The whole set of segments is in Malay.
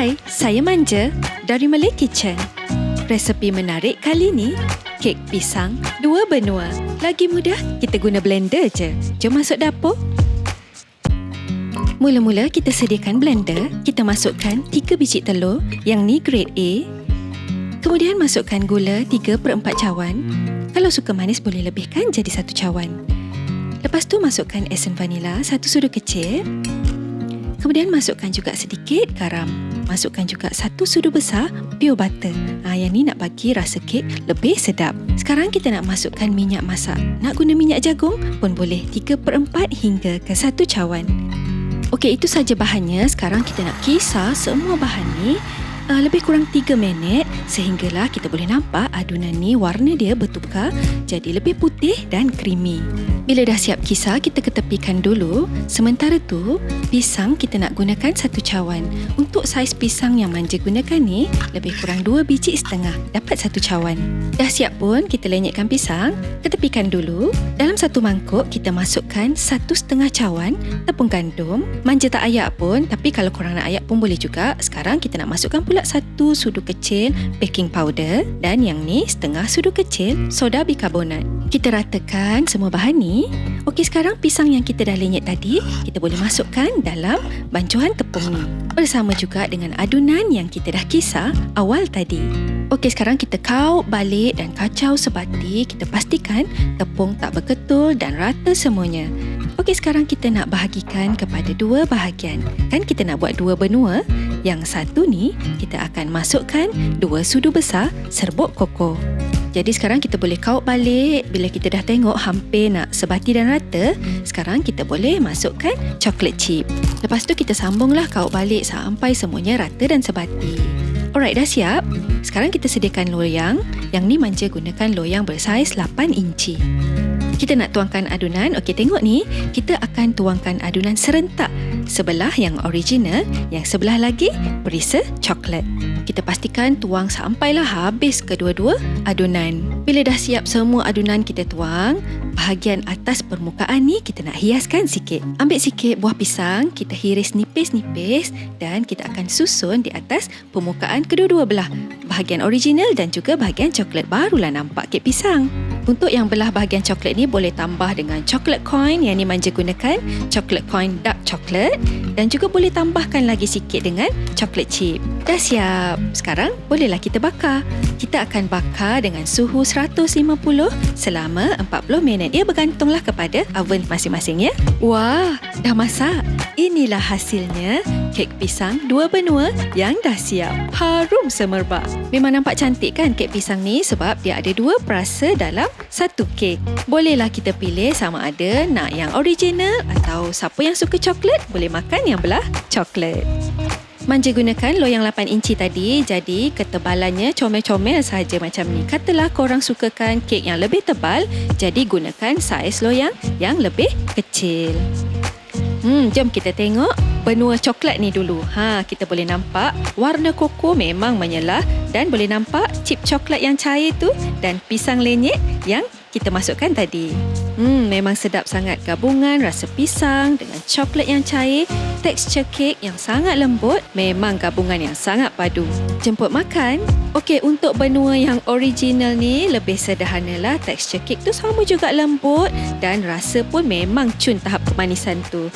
Hai, saya Manja dari Malay Kitchen. Resepi menarik kali ni, kek pisang dua benua. Lagi mudah, kita guna blender je. Jom masuk dapur. Mula-mula kita sediakan blender, kita masukkan 3 biji telur yang ni grade A. Kemudian masukkan gula 3 per 4 cawan. Kalau suka manis boleh lebihkan jadi satu cawan. Lepas tu masukkan esen vanila satu sudu kecil. Kemudian masukkan juga sedikit garam. Masukkan juga satu sudu besar pure butter. Ha, yang ni nak bagi rasa kek lebih sedap. Sekarang kita nak masukkan minyak masak. Nak guna minyak jagung pun boleh 3 per 4 hingga ke satu cawan. Okey, itu saja bahannya. Sekarang kita nak kisar semua bahan ni uh, lebih kurang 3 minit sehinggalah kita boleh nampak adunan ni warna dia bertukar jadi lebih putih dan creamy. Bila dah siap kisar, kita ketepikan dulu. Sementara tu, pisang kita nak gunakan satu cawan. Untuk saiz pisang yang manja gunakan ni, lebih kurang dua biji setengah. Dapat satu cawan. Dah siap pun, kita lenyekkan pisang. Ketepikan dulu. Dalam satu mangkuk, kita masukkan satu setengah cawan tepung gandum. Manja tak ayak pun, tapi kalau korang nak ayak pun boleh juga. Sekarang kita nak masukkan pula satu sudu kecil baking powder dan yang ni setengah sudu kecil soda bikarbonat. Kita ratakan semua bahan ni. Okey, sekarang pisang yang kita dah lenyek tadi, kita boleh masukkan dalam bancuhan tepung ni. Bersama juga dengan adunan yang kita dah kisar awal tadi. Okey, sekarang kita kau balik dan kacau sebati. Kita pastikan tepung tak berketul dan rata semuanya. Okey, sekarang kita nak bahagikan kepada dua bahagian. Kan kita nak buat dua benua. Yang satu ni, kita akan masukkan dua sudu besar serbuk koko. Jadi sekarang kita boleh kaut balik bila kita dah tengok hampir nak sebati dan rata. Sekarang kita boleh masukkan coklat chip. Lepas tu kita sambunglah kaut balik sampai semuanya rata dan sebati. Alright, dah siap? Sekarang kita sediakan loyang. Yang ni manja gunakan loyang bersaiz 8 inci. Kita nak tuangkan adunan. Okey, tengok ni. Kita akan tuangkan adunan serentak. Sebelah yang original, yang sebelah lagi perisa coklat. Kita pastikan tuang sampailah habis kedua-dua adunan. Bila dah siap semua adunan kita tuang, bahagian atas permukaan ni kita nak hiaskan sikit. Ambil sikit buah pisang, kita hiris nipis-nipis dan kita akan susun di atas permukaan kedua-dua belah. Bahagian original dan juga bahagian coklat barulah nampak kek pisang. Untuk yang belah bahagian coklat ni boleh tambah dengan coklat coin yang ni manja gunakan, coklat coin dark chocolate dan juga boleh tambahkan lagi sikit dengan coklat chip. Dah siap. Sekarang bolehlah kita bakar. Kita akan bakar dengan suhu 150 selama 40 minit. Ia bergantunglah kepada oven masing-masing ya. Wah, dah masak. Inilah hasilnya kek pisang dua benua yang dah siap. Harum semerbak. Memang nampak cantik kan kek pisang ni sebab dia ada dua perasa dalam satu kek. Bolehlah kita pilih sama ada nak yang original atau siapa yang suka coklat boleh makan yang belah coklat. Manja gunakan loyang 8 inci tadi jadi ketebalannya comel-comel saja macam ni. Katalah korang sukakan kek yang lebih tebal jadi gunakan saiz loyang yang lebih kecil. Hmm, jom kita tengok benua coklat ni dulu. Ha, kita boleh nampak warna koko memang menyelah dan boleh nampak chip coklat yang cair tu dan pisang lenyek yang kita masukkan tadi. Hmm, memang sedap sangat gabungan rasa pisang dengan coklat yang cair, tekstur kek yang sangat lembut, memang gabungan yang sangat padu. Jemput makan. Okey, untuk benua yang original ni lebih sederhana lah. Tekstur kek tu sama juga lembut dan rasa pun memang cun tahap kemanisan tu.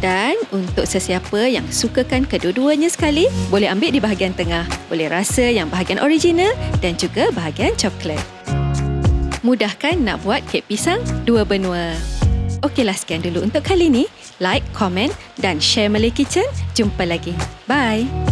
Dan untuk sesiapa yang sukakan kedua-duanya sekali, boleh ambil di bahagian tengah. Boleh rasa yang bahagian original dan juga bahagian coklat. Mudahkan nak buat kek pisang dua benua. Okeylah sekian dulu untuk kali ini. Like, komen dan share Malay Kitchen. Jumpa lagi. Bye.